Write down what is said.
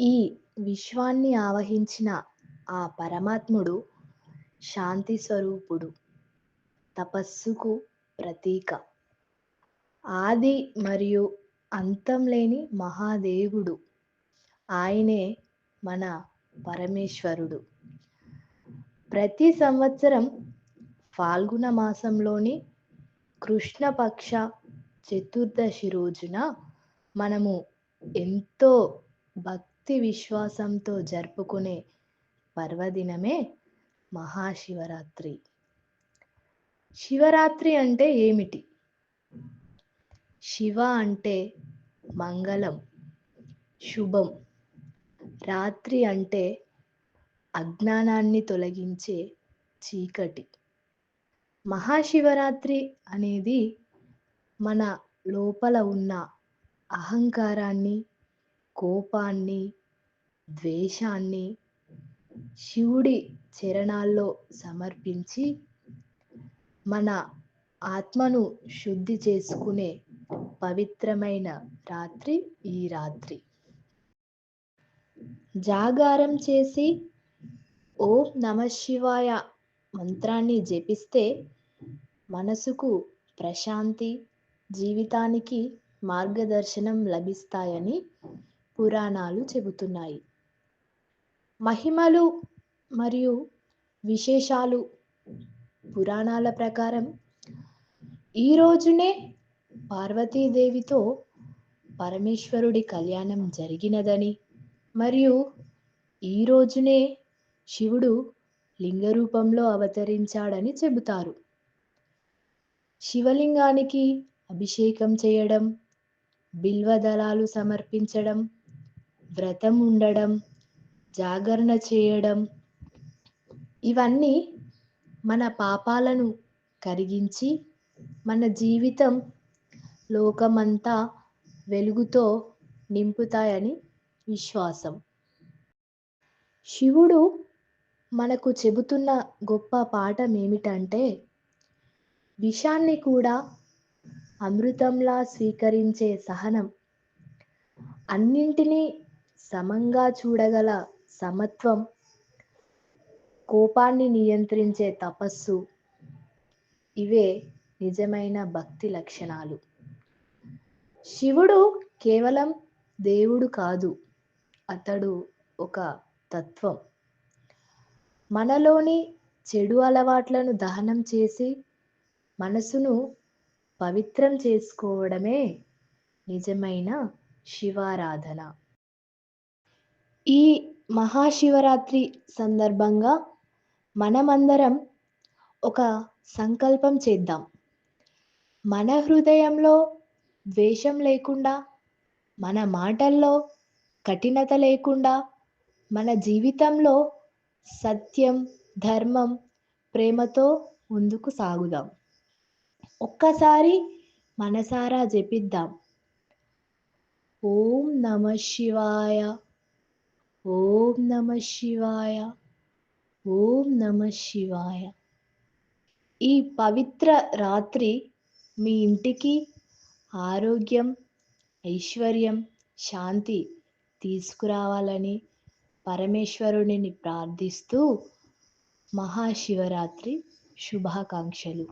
ఈ విశ్వాన్ని ఆవహించిన ఆ పరమాత్ముడు శాంతి స్వరూపుడు తపస్సుకు ప్రతీక. ఆది మరియు అంతం లేని మహాదేవుడు. ఆయనే మన పరమేశ్వరుడు. ప్రతి సంవత్సరం ఫాల్గుణ మాసంలోని కృష్ణపక్ష చతుర్దశి రోజున మనము ఎంతో భక్తి విశ్వాసంతో జరుపుకునే పర్వదినమే మహాశివరాత్రి. శివరాత్రి అంటే ఏమిటి? శివ అంటే మంగళం శుభం. రాత్రి అంటే అజ్ఞానాన్ని తొలగించే చీకటి. మహాశివరాత్రి అనేది మన లోపల ఉన్న అహంకారాన్ని కోపాన్ని ద్వేషాన్ని శివుడి చరణాల్లో సమర్పించి మన ఆత్మను శుద్ధి చేసుకునే పవిత్రమైన రాత్రి ఈ రాత్రి. జాగారం చేసి ఓం నమ శివాయ మంత్రాన్ని జపిస్తే మనసుకు ప్రశాంతి జీవితానికి మార్గదర్శనం లభిస్తాయని పురాణాలు చెబుతున్నాయి. మహిమలు మరియు విశేషాలు పురాణాల ప్రకారం ఈ రోజునే పార్వతీదేవితో పరమేశ్వరుడి కళ్యాణం జరిగినదని మరియు ఈ రోజునే శివుడు లింగ రూపంలో అవతరించాడని చెబుతారు. శివలింగానికి అభిషేకం చేయడం బిల్వదళాలు సమర్పించడం వ్రతం ఉండడం జాగరణ చేయడం. ఇవన్నీ మన పాపాలను కరిగించి మన జీవితం లోకమంతా వెలుగుతో నింపుతాయని విశ్వాసం. శివుడు మనకు చెబుతున్న గొప్ప పాఠం ఏమిటంటే విషాన్ని కూడా అమృతంలా స్వీకరించే సహనం. అన్నింటినీ సమంగా చూడగల సమత్వం. కోపాన్ని నియంత్రించే తపస్సు. ఇవే నిజమైన భక్తి లక్షణాలు. శివుడు కేవలం దేవుడు కాదు అతడు ఒక తత్వం. మనలోని చెడు అలవాట్లను దహనం చేసి మనసును పవిత్రం చేసుకోవడమే నిజమైన శివారాధన. ఈ మహాశివరాత్రి సందర్భంగా మనమందరం ఒక సంకల్పం చేద్దాం. మన హృదయంలో ద్వేషం లేకుండా మన మాటల్లో కఠినత లేకుండా మన జీవితంలో సత్యం ధర్మం ప్రేమతో ముందుకు సాగుదాం. ఒక్కసారి మనసారా జపిద్దాం. ఓం నమ శివాయ. ఓం నమ శివాయ. ఓం నమ శివాయ. ఈ పవిత్ర రాత్రి మీ ఇంటికి ఆరోగ్యం ఐశ్వర్యం శాంతి తీసుకురావాలని పరమేశ్వరుడిని ప్రార్థిస్తూ మహాశివరాత్రి శుభాకాంక్షలు.